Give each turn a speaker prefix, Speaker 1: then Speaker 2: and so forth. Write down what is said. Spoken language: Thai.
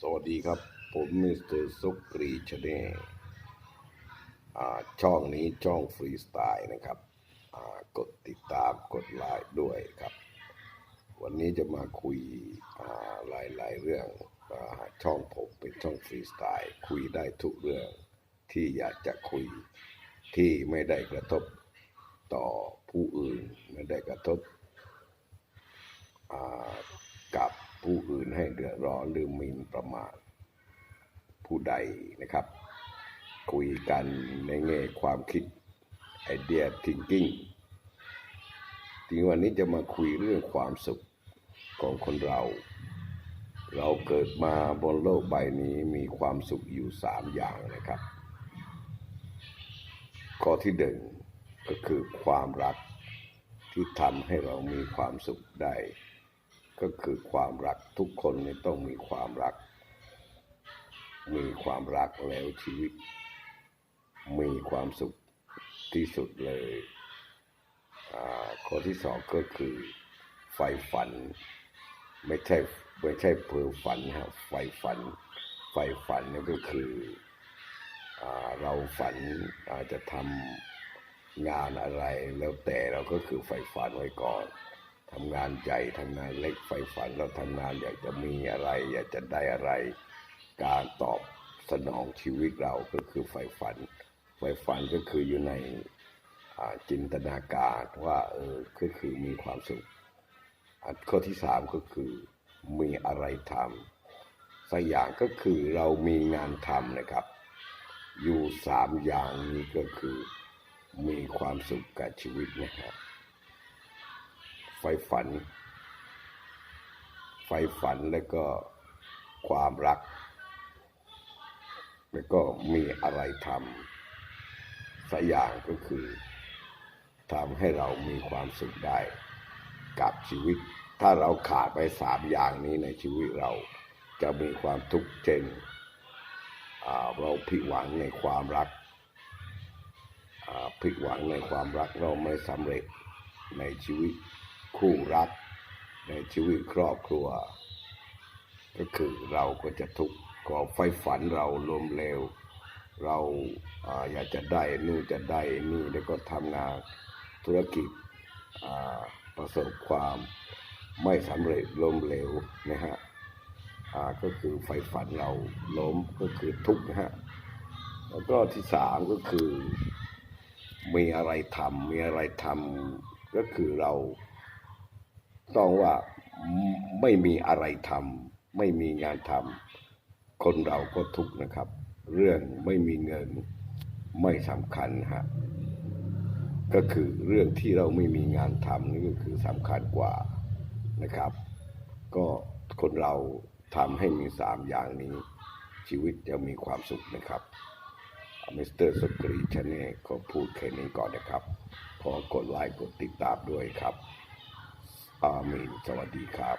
Speaker 1: สวัสดีครับ ผมมิสเตอร์ซุกกรีชเน่ช่องนี้ช่องฟรีสไตล์นะครับ กดติดตามกดไลค์ด้วยครับ วันนี้จะมาคุยหลายๆเรื่องอช่องผมเป็นช่องฟรีสไตล์ คุยได้ทุกเรื่องที่อยากจะคุยที่ไม่ได้กระทบต่อผู้อื่น ไม่ได้กระทบ ผู้อื่นให้เดือดร้อนหรือหมิ่นประมาทผู้ใดนะครับ คุยกันในแง่ความคิดไอเดีย thinking ทีวันนี้จะมาคุยเรื่องความสุขของคนเรา เราเกิดมาบนโลกใบนี้มีความสุขอยู่สามอย่างนะครับ ข้อที่หนึ่งก็คือความรักที่ทำให้เรามีความสุขได้ ก็คือความรักทุกคนเนี่ยต้องมีความรัก มีความรักแล้วชีวิต มีความสุขที่สุดเลยข้อที่สองก็คือไฟฝัน ไม่ใช่ไม่ใช่เพ้อฝันนะครับไฟฝัน ไฟฝันนี่ก็คืออเราฝันอาจจะทำงานอะไรแล้วแต่เราก็คือไฟฝันไว้ก่อน ทำงานใหญ่ทำงานเล็กไฟฝันเราทำงานอยากจะมีอะไร อยากจะได้อะไร การตอบสนองชีวิตเราก็คือไฟฝัน ไฟฝันก็คืออยู่ในจินตนาการว่าเออก็คือมีความสุขข้อที่สามก็คือมีอะไรทำสักอย่างก็คือเรามีงานทำนะครับ อยู่สามอย่างนี้ก็คือมีความสุขกับชีวิตนะครับ ไฟฝัน ไฟฝันแล้วก็ความรัก แล้วก็มีอะไรทำสักอย่างก็คือทำให้เรามีความสุขได้กับชีวิต ถ้าเราขาดไปสามอย่างนี้ในชีวิตเราจะมีความทุกข์เช่นเราผิดหวังในความรักผิดหวังในความรักเราไม่สำเร็จในชีวิต คู่รักในชีวิตครอบครัว ก็คือเราก็จะทุกข์ก่อไฟฝันเราลมเหลวเราอยากจะได้นู่นจะได้นี่แล้วก็ทำงานธุรกิจประสบความไม่สำเร็จล้มเหลวนะฮะก็คือไฟฝันเราล้มก็คือทุกข์นะฮะแล้วก็ที่สามก็คือมีอะไรทำมีอะไรทำก็คือเรา ต้องว่าไม่มีอะไรทำไม่มีงานทำคนเราก็ทุกข์นะครับ เรื่องไม่มีเงินไม่สำคัญฮะก็คือเรื่องที่เราไม่มีงานทำนี่ก็คือสำคัญกว่านะครับ ก็คนเราทำให้มีสามอย่างนี้ ชีวิตจะมีความสุขนะครับมิสเตอร์สกรีชเน่ก็พูดแค่นี้ก่อนนะครับ ขอกดไลค์กดติดตามด้วยครับ อาเมน สวัสดีครับ